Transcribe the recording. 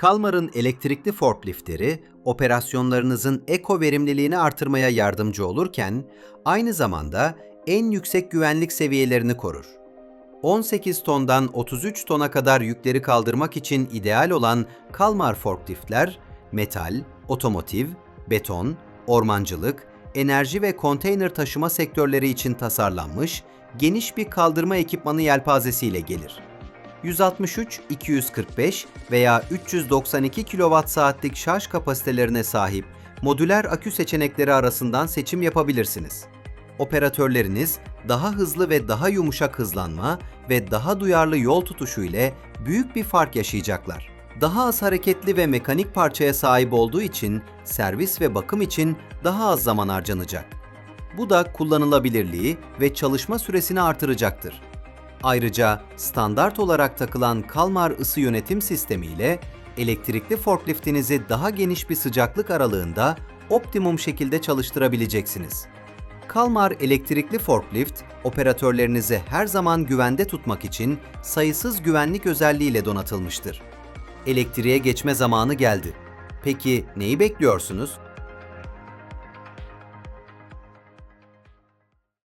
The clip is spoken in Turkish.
Kalmar'ın elektrikli forkliftleri operasyonlarınızın eko verimliliğini artırmaya yardımcı olurken aynı zamanda en yüksek güvenlik seviyelerini korur. 18 tondan 33 tona kadar yükleri kaldırmak için ideal olan Kalmar forkliftler metal, otomotiv, beton, ormancılık, enerji ve konteyner taşıma sektörleri için tasarlanmış geniş bir kaldırma ekipmanı yelpazesiyle gelir. 163, 245 veya 392 kWh şarj kapasitelerine sahip modüler akü seçenekleri arasından seçim yapabilirsiniz. Operatörleriniz daha hızlı ve daha yumuşak hızlanma ve daha duyarlı yol tutuşu ile büyük bir fark yaşayacaklar. Daha az hareketli ve mekanik parçaya sahip olduğu için servis ve bakım için daha az zaman harcanacak. Bu da kullanılabilirliği ve çalışma süresini artıracaktır. Ayrıca standart olarak takılan Kalmar ısı yönetim sistemi ile elektrikli forkliftinizi daha geniş bir sıcaklık aralığında optimum şekilde çalıştırabileceksiniz. Kalmar elektrikli forklift, operatörlerinizi her zaman güvende tutmak için sayısız güvenlik özelliğiyle donatılmıştır. Elektriğe geçme zamanı geldi. Peki neyi bekliyorsunuz?